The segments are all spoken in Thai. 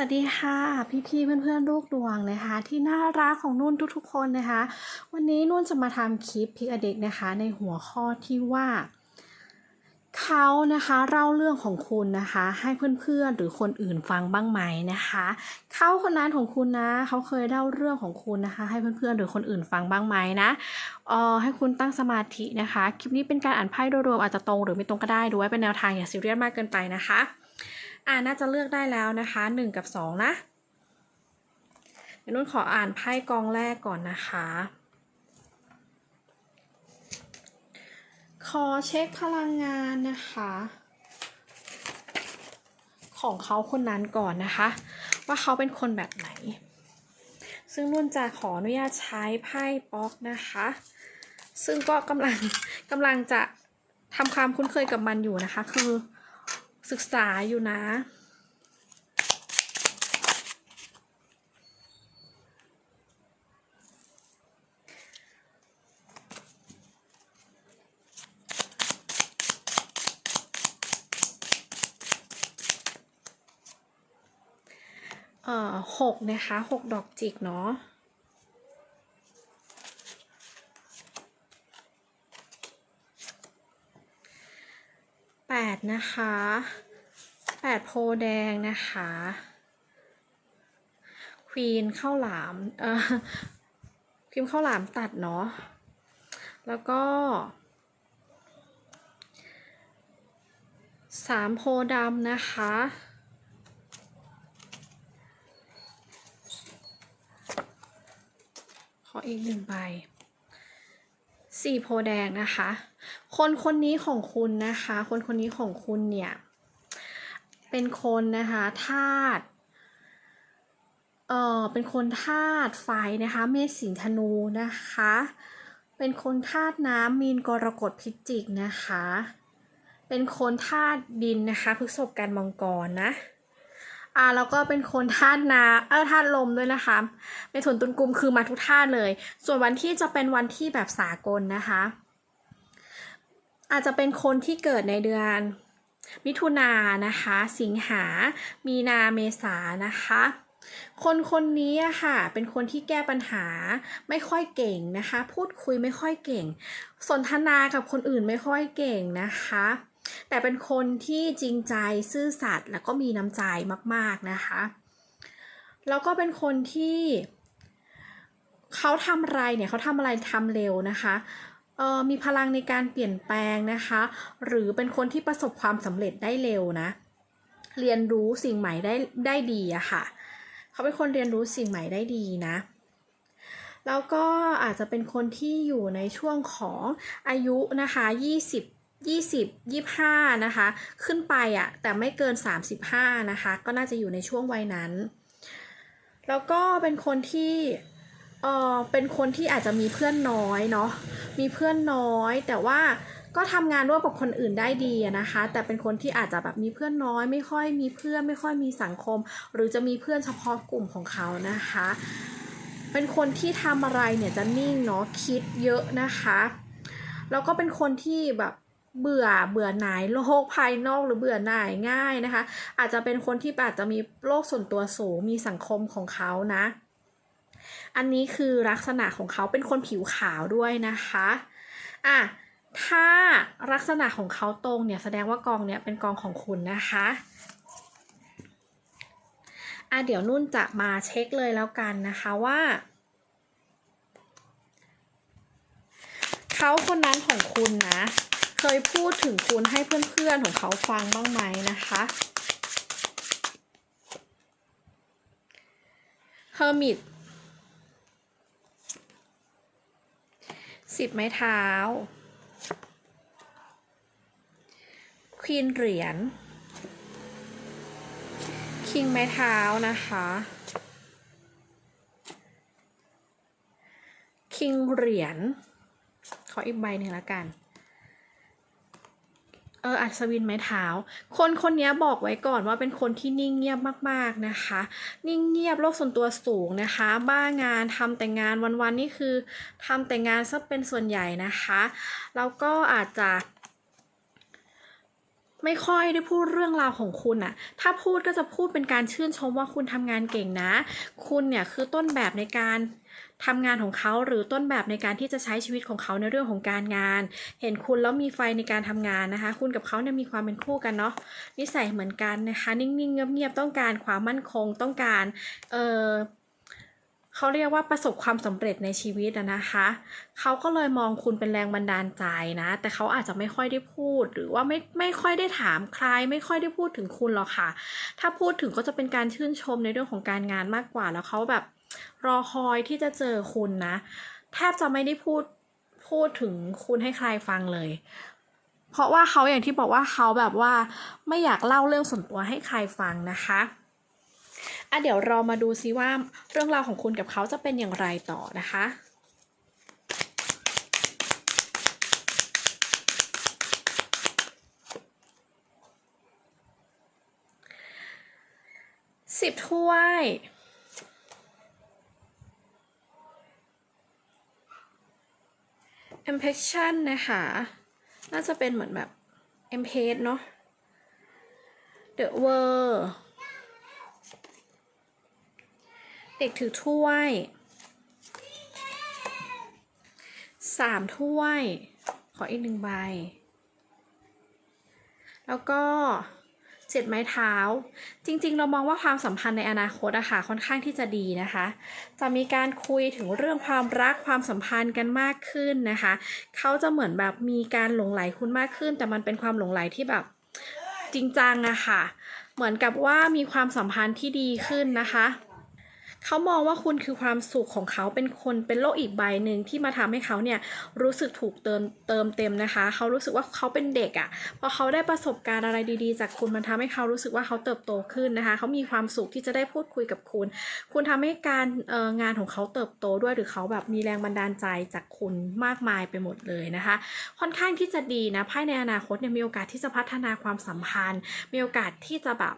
วัสดีค่ะ พี่ๆเพื่อนๆลูกดวงนะคะ ที่น่ารักของนุ่นทุกๆคนนะคะ วันนี้นุ่นจะมาทำคลิปพิกอเด็กนะคะ ในหัวข้อที่ว่าเขานะคะเล่าเรื่องของคุณนะคะ ให้เพื่อนๆหรือคนอื่นฟังบ้างไหมนะคะเขาคนนั้นของคุณนะเขาเคยเล่าเรื่องของคุณนะคะ ให้เพื่อนๆหรือคนอื่นฟังบ้างไหมนะเอ่อให้คุณตั้งสมาธินะคะ คลิปนี้เป็นการอ่านไพ่โดยรวมอาจจะตรงหรือไม่ตรงก็ได้ดูไว้เป็นแนวทางอย่าซีเรียสมากเกินไปนะคะ อ่าน่าจะเลือกได้แล้วนะคะหนึ่งกับสองนะนุ่นขออ่านไพ่กองแรกก่อนนะคะ ขอเช็คพลังงานนะคะ ของเขาคนนั้นก่อนนะคะ ว่าเขาเป็นคนแบบไหน ซึ่งนุ่นจะขออนุญาตใช้ไพ่ป๊อกนะคะ ซึ่งก็กำลังกำลังจะทำความคุ้นเคยกับมันอยู่นะคะ คือ ศึกษาอยู่นะ เอ่อหกนะคะหกดอกจิกเนาะแปด นะคะแปดโพแดงนะคะควีนข้าวหลามเอ่อควีนข้าวหลามตัดเนาะแล้วก็สามโพดำนะคะขออีกหนึ่งใบ สี่โพแดงนะคะ คนคนนี้ของคุณนะคะ คนคนนี้ของคุณเนี่ย เป็นคนนะคะธาตุเอ่อเป็นคนธาตุไฟนะคะ เมษสิงธนูนะคะ เป็นคนธาตุน้ำมีนกรกฎพิจิกนะคะ เป็นคนธาตุดินนะคะพฤษภกันมังกรนะ อ่าแล้วก็เป็นคนธาตุน้ำเออธาตุลมด้วยนะคะในถุนตุนกลุ่มคือมาทุกธาตุเลย ส่วนวันที่จะเป็นวันที่แบบสากลนะคะ อาจจะเป็นคนที่เกิดในเดือน มิถุนายนนะคะ สิงหา มีนาเมษานะคะคนคนนี้อะค่ะ เป็นคนที่แก้ปัญหาไม่ค่อยเก่งนะคะ พูดคุยไม่ค่อยเก่ง สนทนากับคนอื่นไม่ค่อยเก่งนะคะ แต่เป็นคนที่จริงใจซื่อสัตย์แล้วก็มีน้ำใจมากๆนะคะ แล้วก็เป็นคนที่เขาทำอะไรเนี่ยเขาทำอะไรทำเร็วนะคะเออมีพลังในการเปลี่ยนแปลงนะคะ หรือเป็นคนที่ประสบความสำเร็จได้เร็วนะ เรียนรู้สิ่งใหม่ได้ได้ดีอะค่ะ เขาเป็นคนเรียนรู้สิ่งใหม่ได้ดีนะแล้วก็อาจจะเป็นคนที่อยู่ในช่วงของอายุนะคะ 20 20 25 นะคะ ขึ้นไปอะแต่ไม่เกิน 35 นะคะ ก็น่าจะอยู่ในช่วงวัยนั้น แล้วก็เป็นคนที่เออเป็นคนที่อาจจะมีเพื่อนน้อยเนาะมีเพื่อนน้อย แต่ว่าก็ทำงานร่วมกับคนอื่นได้ดีนะคะ แต่เป็นคนที่อาจจะแบบมีเพื่อนน้อย ไม่ค่อยมีเพื่อนไม่ค่อยมีสังคม หรือจะมีเพื่อนเฉพาะกลุ่มของเขานะคะ เป็นคนที่ทำอะไรเนี่ยจะนิ่งเนาะคิดเยอะนะคะ แล้วก็เป็นคนที่แบบ เบื่อเบื่อหน่ายโลกภายนอกหรือเบื่อหน่ายง่ายนะคะ อาจจะเป็นคนที่อาจจะมีโลกส่วนตัวสูงมีสังคมของเขานะ อันนี้คือลักษณะของเขาเป็นคนผิวขาวด้วยนะคะอะถ้าลักษณะของเขาตรงเนี่ยแสดงว่ากองเนี่ยเป็นกองของคุณนะคะอะเดี๋ยวนุ่นจะมาเช็คเลยแล้วกันนะคะว่า เขาคนนั้นของคุณนะ เคยพูดถึงคุณให้เพื่อนๆของเขาฟังบ้างไหมนะคะเฮอร์มิตสิบไม้เท้า ควีนเหรียญ คิงไม้เท้านะคะ คิงเหรียญ ขออีกใบหนึ่งละกัน เอออัศวินไม้เท้า คนคนนี้บอกไว้ก่อนว่าเป็นคนที่นิ่งเงียบมากๆนะคะ นิ่งเงียบโลกส่วนตัวสูงนะคะ บ้างานทำแต่งานวันๆนี่คือทำแต่งานซะเป็นส่วนใหญ่นะคะ แล้วก็อาจจะ ไม่ค่อยได้พูดเรื่องราวของคุณอะถ้าพูดก็จะพูดเป็นการชื่นชมว่าคุณทำงานเก่งนะ คุณเนี่ยคือต้นแบบในการทำงานของเขาหรือต้นแบบในการที่จะใช้ชีวิตของเขาในเรื่องของการงาน เห็นคุณแล้วมีไฟในการทำงานนะคะ คุณกับเขาเนี่ยมีความเป็นคู่กันเนาะนิสัยเหมือนกันนะคะ นิ่งๆเงียบๆต้องการความมั่นคงต้องการเออ เขาเรียกว่าประสบความสำเร็จในชีวิตนะคะ เขาก็เลยมองคุณเป็นแรงบันดาลใจนะ แต่เขาอาจจะไม่ค่อยได้พูด หรือว่าไม่ไม่ค่อยได้ถามใคร ไม่ค่อยได้พูดถึงคุณหรอกค่ะ ถ้าพูดถึงก็จะเป็นการชื่นชมในเรื่องของการงานมากกว่า แล้วเขาแบบรอคอยที่จะเจอคุณนะ แทบจะไม่ได้พูดพูดถึงคุณให้ใครฟังเลยเพราะว่าเขาอย่างที่บอกว่าเขาแบบว่าไม่อยากเล่าเรื่องส่วนตัวให้ใครฟังนะคะ อะเดี๋ยวเรามาดูซิว่าเรื่องราวของคุณกับเขาจะเป็นอย่างไรต่อนะคะสิบถ้วย impression นะคะ น่าจะเป็นเหมือนแบบ m p a g e เนาะ The World เด็กถือถ้วยสามถ้วย ขออีกหนึ่งใบ แล้วก็เจ็ดไม้เท้า จริงๆ เรามองว่าความสัมพันธ์ในอนาคตอะค่ะค่อนข้างที่จะดีนะคะ จะมีการคุยถึงเรื่องความรักความสัมพันธ์กันมากขึ้นนะคะ เขาจะเหมือนแบบมีการหลงไหลคุณมากขึ้น แต่มันเป็นความหลงไหลที่แบบจริงจังอะค่ะ เหมือนกับว่ามีความสัมพันธ์ที่ดีขึ้นนะคะ เขามองว่าคุณคือความสุขของเขาเป็นคนเป็นโลกอีกใบหนึ่งที่มาทำให้เขาเนี่ยรู้สึกถูกเติมเติมเต็มนะคะ เขารู้สึกว่าเขาเป็นเด็กอะ่ะพอเขาได้ประสบการณ์อะไรดีๆ จากคุณมันทำให้เขารู้สึกว่าเขาเติบโตขึ้นนะคะเขามีความสุขที่จะได้พูดคุยกับคุณ คุณทำให้การเอองานของเขาเติบโตด้วยหรือเขาแบบมีแรงบันดาลใจจากคุณมากมายไปหมดเลยนะคะ ค่อนข้างที่จะดีนะภายในอนาคตเนี่ยมีโอกาสที่จะพัฒนาความสัมพันธ์ มีโอกาสที่จะแบบ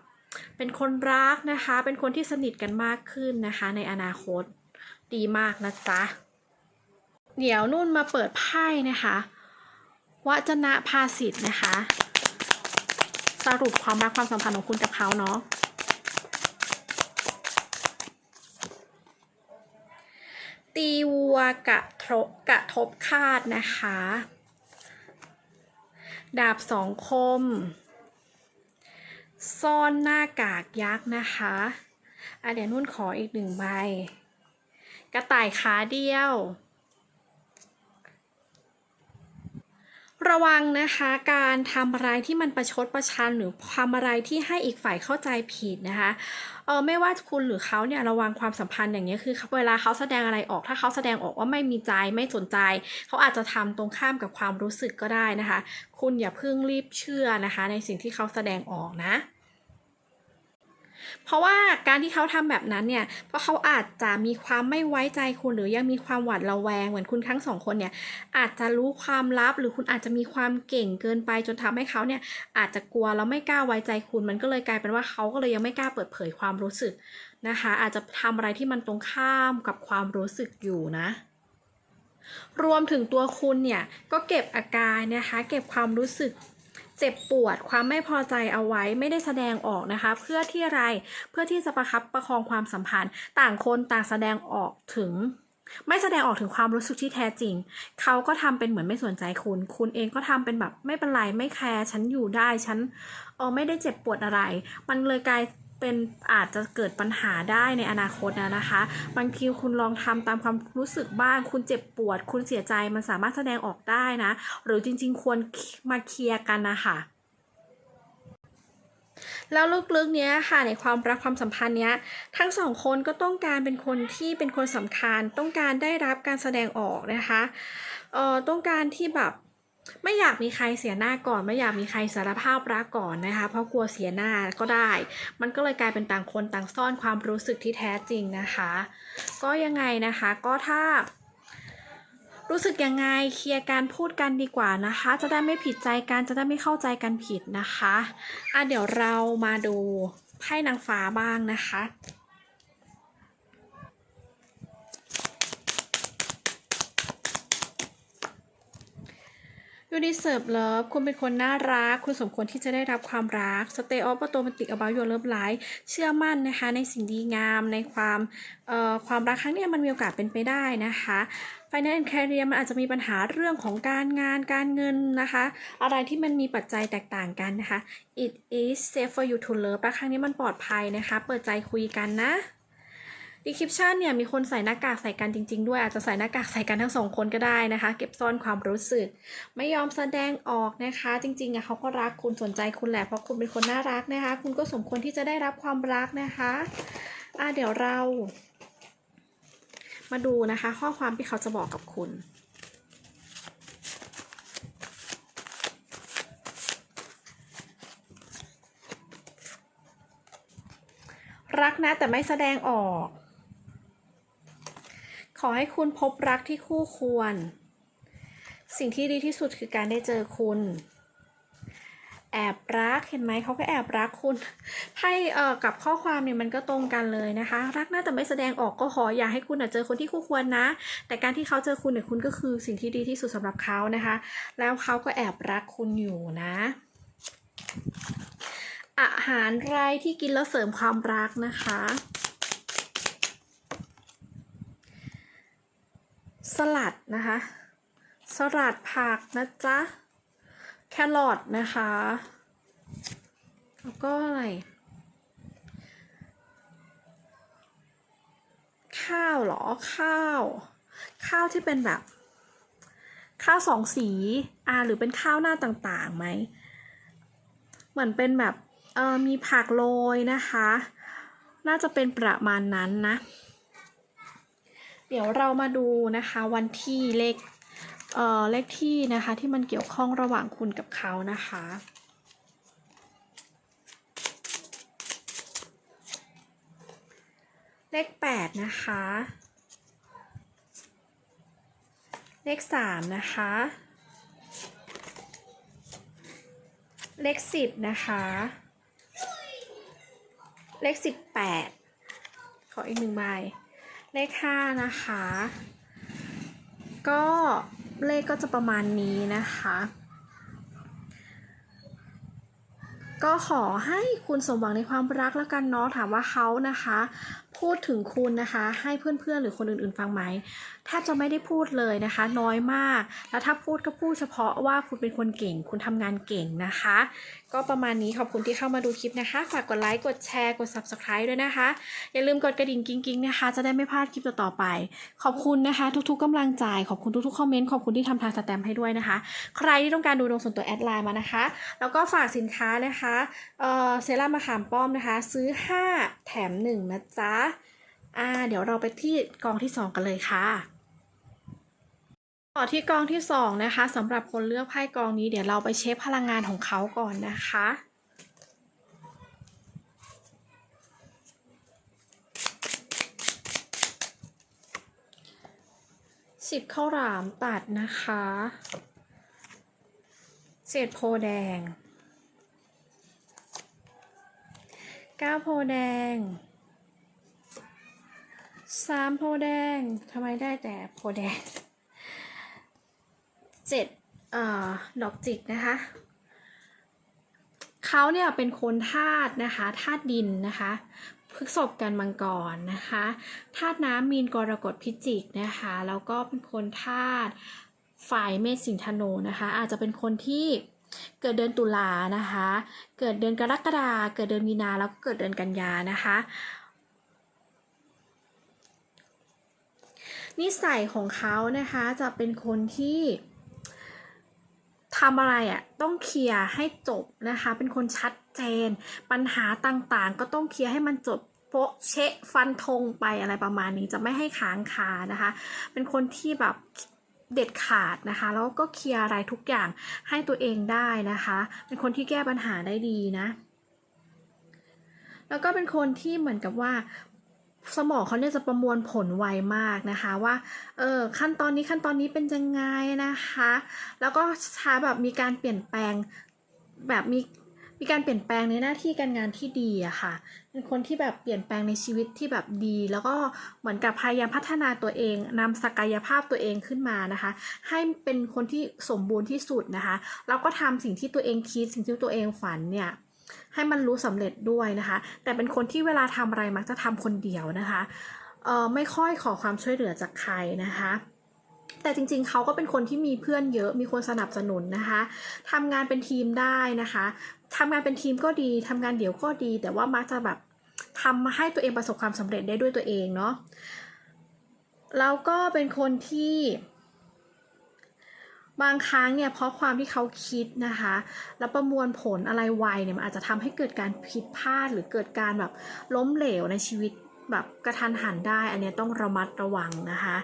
เป็นคนรักนะคะ เป็นคนที่สนิทกันมากขึ้นนะคะ ในอนาคตดีมากนะจ๊ะเดี๋ยวนุ่นมาเปิดไพ่นะคะวจนะภาสิทธ์นะคะ สรุปความรักความสัมพันธ์ของคุณกับเขาเนาะตีวัวกะทบกระทบคาดนะคะ ดาบสองคม ซ่อนหน้ากากยักษ์นะคะอะเดี๋ยวนุ่นขออีกหนึ่งใบ กระต่ายขาเดียว ระวังนะคะการทำอะไรที่มันประชดประชันหรือทำอะไรที่ให้อีกฝ่ายเข้าใจผิดนะคะเออไม่ว่าคุณหรือเขาเนี่ยระวังความสัมพันธ์อย่างนี้ยคือเวลาเขาแสดงอะไรออกถ้าเขาแสดงออกว่าไม่มีใจไม่สนใจ เขาอาจจะทำตรงข้ามกับความรู้สึกก็ได้นะคะ คุณอย่าเพิ่งรีบเชื่อนะคะ ในสิ่งที่เขาแสดงออกนะ เพราะว่าการที่เขาทำแบบนั้นเนี่ยเพราะเขาอาจจะมีความไม่ไว้ใจคุณหรือยังมีความหวาดระแวงเหมือนคุณทั้งสองคนเนี่ยอาจจะรู้ความลับหรือคุณอาจจะมีความเก่งเกินไปจนทำให้เขาเนี่ยอาจจะกลัวแล้วไม่กล้าไว้ใจคุณมันก็เลยกลายเป็นว่าเขาก็เลยยังไม่กล้าเปิดเผยความรู้สึกนะคะ อาจจะทำอะไรที่มันตรงข้ามกับความรู้สึกอยู่นะรวมถึงตัวคุณเนี่ยก็เก็บอาการนะคะ เก็บความรู้สึก เจ็บปวดความไม่พอใจเอาไว้ไม่ได้แสดงออกนะคะ เพื่อที่อะไรเพื่อที่จะประคับประคองความสัมพันธ์ ต่างคนต่างแสดงออกถึง ไม่แสดงออกถึงความรู้สึกที่แท้จริง เขาก็ทำเป็นเหมือนไม่สนใจคุณ คุณเองก็ทำเป็นแบบไม่เป็นไรไม่แคร์ฉันอยู่ได้ฉันเออไม่ได้เจ็บปวดอะไร มันเลยกลาย เป็นอาจจะเกิดปัญหาได้ในอนาคตนะนะคะ บางทีคุณลองทำตามความรู้สึกบ้าง คุณเจ็บปวด คุณเสียใจมันสามารถแสดงออกได้นะ หรือจริง ๆ ควรมาเคลียร์กันนะคะแล้วลึกๆเนี้ยค่ะในความรักความสัมพันธ์เนี้ยทั้งสองคนก็ต้องการเป็นคนที่เป็นคนสำคัญ ต้องการได้รับการแสดงออกนะคะเอ่อต้องการที่แบบ ไม่อยากมีใครเสียหน้าก่อน ไม่อยากมีใครสารภาพรักก่อนนะคะ เพราะกลัวเสียหน้าก็ได้ มันก็เลยกลายเป็นต่างคนต่างซ่อนความรู้สึกที่แท้จริงนะคะ ก็ยังไงนะคะก็ถ้า รู้สึกยังไงเคลียร์การพูดกันดีกว่านะคะ จะได้ไม่ผิดใจกันจะได้ไม่เข้าใจกันผิดนะคะอะเดี๋ยวเรามาดูไพ่นางฟ้าบ้างนะคะ You deserve love คุณเป็นคนน่ารัก คุณสมควรที่จะได้รับความรัก Stay optimistic about your love life เชื่อมั่นนะคะในสิ่งดีงามในความเอ่อความรักครั้งนี้มันมีโอกาสเป็นไปได้นะคะ Finance and Career มันอาจจะมีปัญหาเรื่องของการงานการเงินนะคะ อะไรที่มันมีปัจจัยแตกต่างกันนะคะ It is safe for you to love รักครั้งนี้มันปลอดภัยนะคะ เปิดใจคุยกันนะ Decryption เนี่ยมีคนใส่หน้ากากใส่กันจริง ๆ ด้วยอาจจะใส่หน้ากากใส่กันทั้งสองคนก็ได้นะคะ เก็บซ่อนความรู้สึก ไม่ยอมแสดงออกนะคะ จริงๆอะเขาก็รักคุณสนใจคุณแหละเพราะคุณเป็นคนน่ารักนะคะ คุณก็สมควรที่จะได้รับความรักนะคะอะเดี๋ยวเรา มาดูนะคะ ข้อความที่เขาจะบอกกับคุณรักนะแต่ไม่แสดงออก ขอให้คุณพบรักที่คู่ควร สิ่งที่ดีที่สุดคือการได้เจอคุณ แอบรักเห็นไหมเขาก็แอบรักคุณไพ่เอ่อกับข้อความเนี่ยมันก็ตรงกันเลยนะคะ รักนะแต่ไม่แสดงออกก็ขออย่าให้คุณเจอคนที่คู่ควรนะ แต่การที่เขาเจอคุณเนี่ยคุณก็คือสิ่งที่ดีที่สุดสำหรับเขานะคะ แล้วเขาก็แอบรักคุณอยู่นะอาหารไรที่กินแล้วเสริมความรักนะคะ สลัดนะคะ สลัดผักนะจ๊ะ แครอทนะคะ แล้วก็อะไรข้าวหรอข้าว ข้าวที่เป็นแบบ ข้าวสองสีอ่าหรือเป็นข้าวหน้าต่างๆไหมเหมือนเป็นแบบเออมีผักโรยนะคะ น่าจะเป็นประมาณนั้นนะ เดี๋ยวเรามาดูนะคะวันที่เลขเอ่อเลขที่นะคะที่มันเกี่ยวข้องระหว่างคุณกับเขานะคะเลขแปดนะคะ เลขสามนะคะ เลขสิบนะคะ เลขสิบแปดขออีกหนึ่งใบ เลขห้านะคะ ก็เลขก็จะประมาณนี้นะคะ ก็ขอให้คุณสมหวังในความรักแล้วกันเนาะถามว่าเขานะคะ พูดถึงคุณนะคะ ให้เพื่อนๆ หรือคนอื่นๆฟังไหมแทบจะไม่ได้พูดเลยนะคะ น้อยมาก แล้วถ้าพูดก็พูดเฉพาะว่าคุณเป็นคนเก่ง คุณทำงานเก่งนะคะ ก็ประมาณนี้ขอบคุณที่เข้ามาดูคลิปนะคะ ฝากกดไลค์กดแชร์กด subscribe ด้วยนะคะ อย่าลืมกดกระดิ่งกิ๊งๆนะคะ จะได้ไม่พลาดคลิปต่อๆไป ขอบคุณนะคะ ทุกๆกำลังใจ ขอบคุณทุกๆคอมเมนต์ขอบคุณที่ทำทางสแตมป์ให้ด้วยนะคะ ใครที่ต้องการดูดวงส่วนตัวแอดไลน์มานะคะ แล้วก็ฝากสินค้านะคะเออเซรั่มมะขามป้อมนะคะ ซื้อ 5 แถม 1 นะจ๊ะ อ่า เดี๋ยวเราไปที่กองที่ 2 กันเลยค่ะ ต่อที่กองที่ 2 นะคะสำหรับคนเลือกไพ่กองนี้เดี๋ยวเราไปเช็คพลังงานของเขาก่อนนะคะสิบข้าวหลามตัดนะคะ เศษโพแดง เก้าโพแดง สามโพแดงทำไมได้แต่โพแดงเจ็ดเอ่อดอกจิกนะคะเขาเนี่ยเป็นคนธาตุนะคะธาตุดินนะคะพฤกษบกันมังกรนะคะธาตุน้ำมีนกรกฎพิจิกนะคะแล้วก็เป็นคนธาตุฝ่ายเมษสิงห์ธนูนะคะอาจจะเป็นคนที่เกิดเดือนตุลานะคะ เกิดเดือนกรกฎาเกิดเดือนมีนาแล้วก็เกิดเดือนกันยานะคะ นิสัยของเขานะคะจะเป็นคนที่ทำอะไรอะ่ะต้องเคลียร์ให้จบนะคะ เป็นคนชัดเจน ปัญหาต่างๆ ก็ต้องเคลียร์ให้มันจบโป๊ะเชะฟันธงไปอะไรประมาณนี้จะไม่ให้ค้างคานะคะ เป็นคนที่แบบเด็ดขาดนะคะ แล้วก็เคลียร์อะไรทุกอย่างให้ตัวเองได้นะคะ เป็นคนที่แก้ปัญหาได้ดีนะ แล้วก็เป็นคนที่เหมือนกับว่า สมองเขาเนี่ยจะประมวลผลไวมากนะคะว่า เออขั้นตอนนี้ขั้นตอนนี้เป็นยังไงนะคะ แล้วก็ช้าแบบมีการเปลี่ยนแปลงแบบมีมีการเปลี่ยนแปลงในหน้าที่การงานที่ดีอะค่ะ เป็นคนที่แบบเปลี่ยนแปลงในชีวิตที่แบบดี แล้วก็เหมือนกับพยายามพัฒนาตัวเองนำศักยภาพตัวเองขึ้นมานะคะ ให้เป็นคนที่สมบูรณ์ที่สุดนะคะ แล้วก็ทำสิ่งที่ตัวเองคิด สิ่งที่ตัวเองฝันเนี่ย ให้มันรู้สำเร็จด้วยนะคะ แต่เป็นคนที่เวลาทำอะไรมักจะทำคนเดียวนะคะเอ่อไม่ค่อยขอความช่วยเหลือจากใครนะคะแต่จริงๆ เขาก็เป็นคนที่มีเพื่อนเยอะ มีคนสนับสนุนนะคะ ทำงานเป็นทีมได้นะคะ ทำงานเป็นทีมก็ดี ทำงานเดี่ยวก็ดี แต่ว่ามักจะแบบทำให้ตัวเองประสบความสำเร็จได้ด้วยตัวเองเนาะ แล้วก็เป็นคนที่ บางครั้งเนี่ยเพราะความที่เขาคิดนะคะ แล้วประมวลผลอะไรไวเนี่ยมันอาจจะทำให้เกิดการผิดพลาดหรือเกิดการแบบล้มเหลวในชีวิตแบบกระทันหันได้ อันนี้ต้องระมัดระวังนะคะ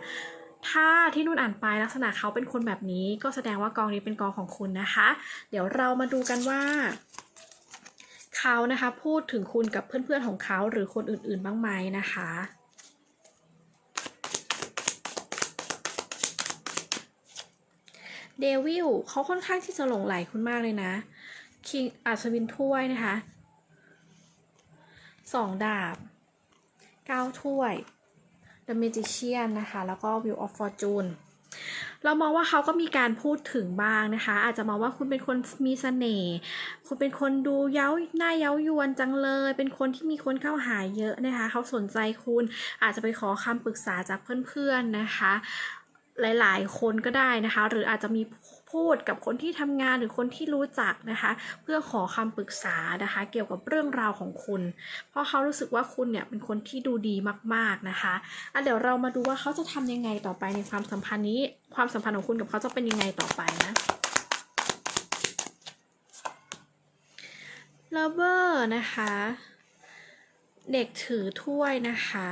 ถ้าที่นุ่นอ่านไปลักษณะเขาเป็นคนแบบนี้ ก็แสดงว่ากองนี้เป็นกองของคุณนะคะ เดี๋ยวเรามาดูกันว่าเขานะคะพูดถึงคุณกับเพื่อนๆของเขาหรือคนอื่นๆบ้างไหมนะคะ เดวิลเขาค่อนข้างที่จะหลงไหลคุณมากเลยนะคิงอัศวินถ้วยนะคะสองดาบเก้าถ้วย The Magician นะคะ แล้วก็ Wheel of Fortune เรามองว่าเขาก็มีการพูดถึงบ้างนะคะ อาจจะมองว่าคุณเป็นคนมีเสน่ห์คุณเป็นคนดูเย้าหน้าเย้ายวนจังเลย เป็นคนที่มีคนเข้าหาเยอะนะคะ เขาสนใจคุณอาจจะไปขอคำปรึกษาจากเพื่อนๆนะคะ หลาย ๆ คนก็ได้นะคะ หรืออาจจะมีพูดกับคนที่ทำงานหรือคนที่รู้จักนะคะ เพื่อขอคำปรึกษานะคะ เกี่ยวกับเรื่องราวของคุณ เพราะเขารู้สึกว่าคุณเนี่ยเป็นคนที่ดูดีมาก ๆนะคะอะเดี๋ยวเรามาดูว่าเขาจะทำยังไงต่อไปในความสัมพันธ์นี้ ความสัมพันธ์ของคุณกับเขาจะเป็นยังไงต่อไปนะ lover นะคะ เด็กถือถ้วยนะคะ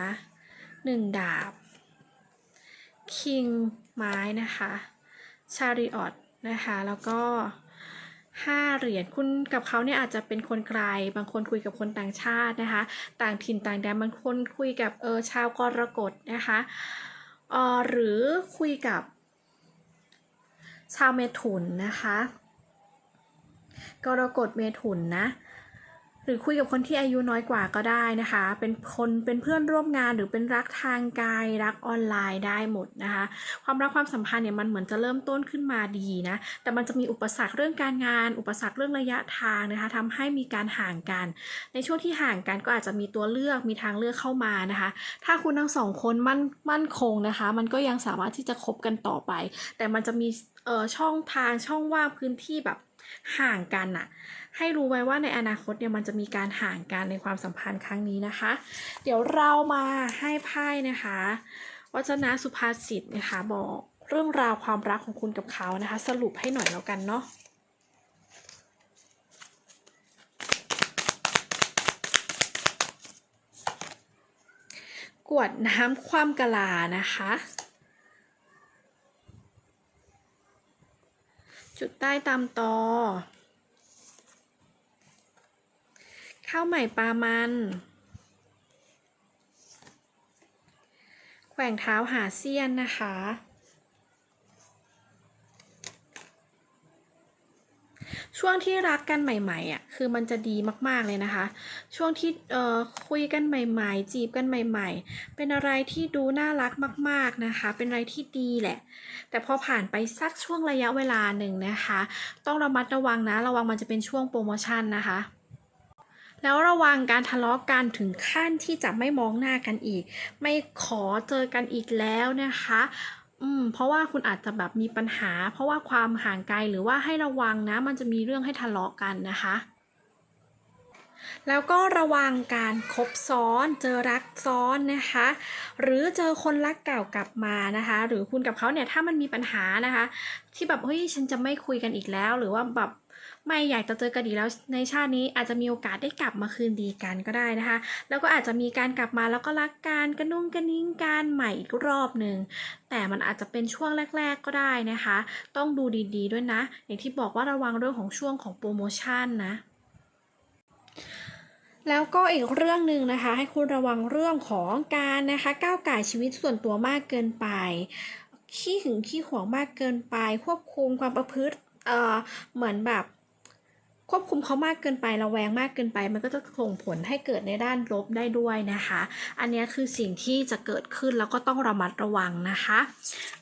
หนึ่งดาบ คิงไม้นะคะชาริออตนะคะแล้วก็ห้าเหรียญคุณกับเขาเนี่ยอาจจะเป็นคนไกล บางคนคุยกับคนต่างชาตินะคะ ต่างถิ่นต่างแดนบางคนคุยกับเออชาวกรกฎนะคะเออหรือคุยกับ ชาวเมถุนนะคะกรกฎเมถุนนะ หรือคุยกับคนที่อายุน้อยกว่าก็ได้นะคะ เป็นคนเป็นเพื่อนร่วมงานหรือเป็นรักทางกายรักออนไลน์ได้หมดนะคะ ความรักความสัมพันธ์เนี่ยมันเหมือนจะเริ่มต้นขึ้นมาดีนะแต่มันจะมีอุปสรรคเรื่องการงาน อุปสรรคเรื่องระยะทางนะคะทำให้มีการห่างกัน ในช่วงที่ห่างกันก็อาจจะมีตัวเลือกมีทางเลือกเข้ามานะคะ ถ้าคุณทั้งสองคนมั่นมั่นคงนะคะ มันก็ยังสามารถที่จะคบกันต่อไป แต่มันจะมีเอ่อช่องทางช่องว่างพื้นที่แบบห่างกันอะ ให้รู้ไว้ว่าในอนาคตเนี่ยมันจะมีการห่างกันในความสัมพันธ์ครั้งนี้นะคะ เดี๋ยวเรามาให้ไพ่นะคะวัจนะสุภาษิตนะคะบอกเรื่องราวความรักของคุณกับเขานะคะ สรุปให้หน่อยแล้วกันเนาะกวดน้ำคว่ำกะลานะคะ จุดใต้ตามตอ ข้าวใหม่ปลามัน แขว่งเท้าหาเซียนนะคะ ช่วงที่รักกันใหม่ๆอะคือมันจะดีมากๆเลยนะคะ ช่วงที่เอ่อคุยกันใหม่ๆ จีบกันใหม่ๆ เป็นอะไรที่ดูน่ารักมาก ๆนะคะ เป็นอะไรที่ดีแหละ แต่พอผ่านไปสักช่วงระยะเวลาหนึ่งนะคะ ต้องระมัดระวังนะ ระวังมันจะเป็นช่วงโปรโมชั่นนะคะ แล้วระวังการทะเลาะกันถึงขั้นที่จะไม่มองหน้ากันอีก ไม่ขอเจอกันอีกแล้วนะคะอืมเพราะว่าคุณอาจจะแบบมีปัญหา เพราะว่าความห่างไกลหรือว่าให้ระวังนะ มันจะมีเรื่องให้ทะเลาะกันนะคะ แล้วก็ระวังการคบซ้อนเจอรักซ้อนนะคะ หรือเจอคนรักเก่ากลับมานะคะ หรือคุณกับเขาเนี่ยถ้ามันมีปัญหานะคะ ที่แบบเฮ้ยฉันจะไม่คุยกันอีกแล้ว หรือว่าแบบ ไม่อยากจะเจอกันอีกแล้วในชาตินี้อาจจะมีโอกาสได้กลับมาคืนดีกันก็ได้นะคะ แล้วก็อาจจะมีการกลับมาแล้วก็รักกันกระนุ่งกระนิ้งกันใหม่อีกรอบหนึ่งแต่มันอาจจะเป็นช่วงแรก ๆก็ได้นะคะ ต้องดูดีๆด้วยนะ อย่างที่บอกว่าระวังเรื่องของช่วงของโปรโมชั่นนะแล้วก็อีกเรื่องหนึ่งนะคะ ให้คุณระวังเรื่องของการนะคะก้าวไก่ชีวิตส่วนตัวมากเกินไป ขี้หึงขี้หวงมากเกินไป ควบคุมความประพฤติเอ่อเหมือนแบบ ควบคุมเขามากเกินไประแวงมากเกินไป มันก็จะส่งผลให้เกิดในด้านลบได้ด้วยนะคะ อันนี้คือสิ่งที่จะเกิดขึ้นแล้วก็ต้องระมัดระวังนะคะ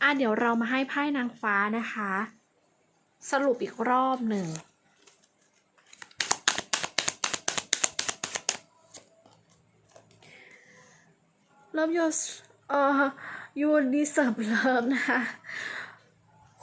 อะเดี๋ยวเรามาให้ไพ่นางฟ้านะคะ สรุปอีกรอบหนึ่ง Love your เอ่อ you deserve love นะคะ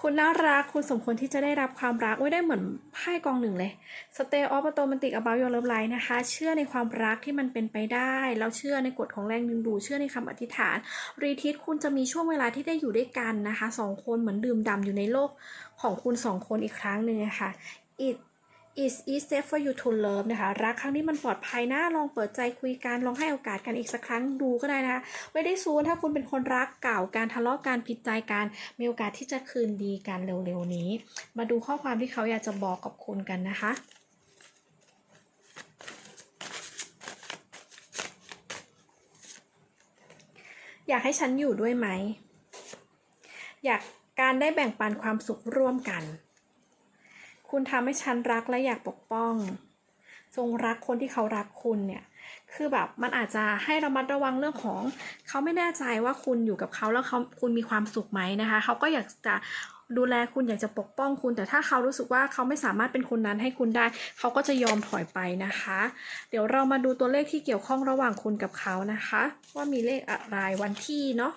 คุณน่ารัก คุณสมควรที่จะได้รับความรักโอ้ยได้เหมือนไพ่กองหนึ่งเลย Stay o f a t o m a t i c about your love life นะคะ เชื่อในความรักที่มันเป็นไปได้ แล้วเชื่อในกฎของแรงดึงดูด เชื่อในคำอธิษฐาน รีทิตคุณจะมีช่วงเวลาที่ได้อยู่ด้วยกันนะคะสองคนเหมือนดื่มด่ำอยู่ในโลกของคุณสองคนอีกครั้งหนึ่งนะคะ it is is safe for you to love นะคะ รักครั้งนี้มันปลอดภัยนะ ลองเปิดใจคุยกัน ลองให้โอกาสกันอีกสักครั้งดูก็ได้นะคะ ไม่ได้ซูนถ้าคุณเป็นคนรักเก่า การทะเลาะการผิดใจกัน มีโอกาสที่จะคืนดีกันเร็วๆนี้ มาดูข้อความที่เขาอยากจะบอกกับคุณกันนะคะอยากให้ฉันอยู่ด้วยไหม อยากการได้แบ่งปันความสุขร่วมกัน คุณทำให้ฉันรักและอยากปกป้อง จงรักคนที่เขารักคุณเนี่ยคือแบบมันอาจจะให้ระมัดระวังเรื่องของเขาไม่แน่ใจว่าคุณอยู่กับเขาแล้วเขาคุณมีความสุขไหมนะคะ เขาก็อยากจะดูแลคุณอยากจะปกป้องคุณ แต่ถ้าเขารู้สึกว่าเขาไม่สามารถเป็นคนนั้นให้คุณได้ เขาก็จะยอมถอยไปนะคะ เดี๋ยวเรามาดูตัวเลขที่เกี่ยวข้องระหว่างคุณกับเขานะคะ ว่ามีเลขอะไรวันที่เนาะ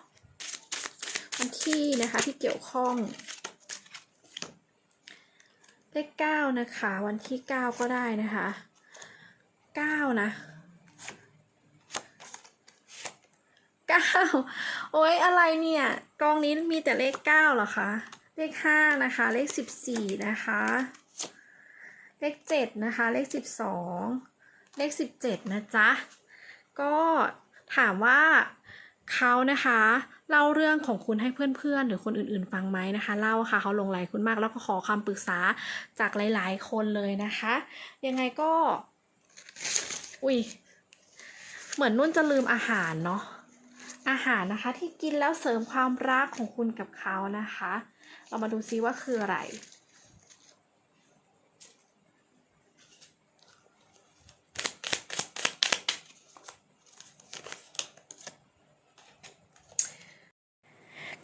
วันที่นะคะที่เกี่ยวข้อง เลขเก้านะคะ วันที่เก้าก็ได้นะคะเก้านะเก้าโอ๊ยอะไรเนี่ยกองนี้มีแต่เลขเก้าเหรอคะเลขห้านะคะ เลขสิบสี่นะคะ เลขเจ็ดนะคะ เลขสิบสองเลขสิบเจ็ดนะจ๊ะ ก็ถามว่า เขานะคะเล่าเรื่องของคุณให้เพื่อนๆ หรือคนอื่นๆฟังไหมนะคะ เล่าค่ะเขาลงไหลคุณมากแล้วก็ขอคำปรึกษาจากหลายๆ คนเลยนะคะ ยังไงก็ อุ้ยเหมือนนุ่นจะลืมอาหารเนาะอาหารนะคะที่กินแล้วเสริมความรักของคุณกับเขานะคะ เรามาดูซิว่าคืออะไร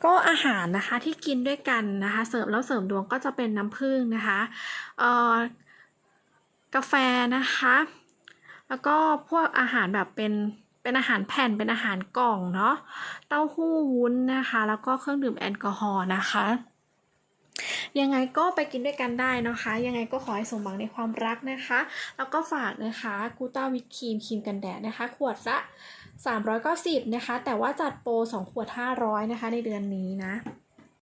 ก็อาหารนะคะที่กินด้วยกันนะคะเสริมแล้วเสริมดวงก็จะเป็นน้ำผึ้งนะคะเอ่อกาแฟนะคะแล้วก็พวกอาหารแบบเป็นเป็นอาหารแผ่นเป็นอาหารกล่องเนาะเต้าหู้วุ้นนะคะ แล้วก็เครื่องดื่มแอลกอฮอล์นะคะยังไงก็ไปกินด้วยกันได้นะคะ ยังไงก็ขอให้สมหวังในความรักนะคะ แล้วก็ฝากนะคะกูต้าวิตครีมครีมกันแดดนะคะ ขวดละ 390นะคะ แต่ว่าจัดโปร 2 ขวด 500นะคะในเดือนนี้นะ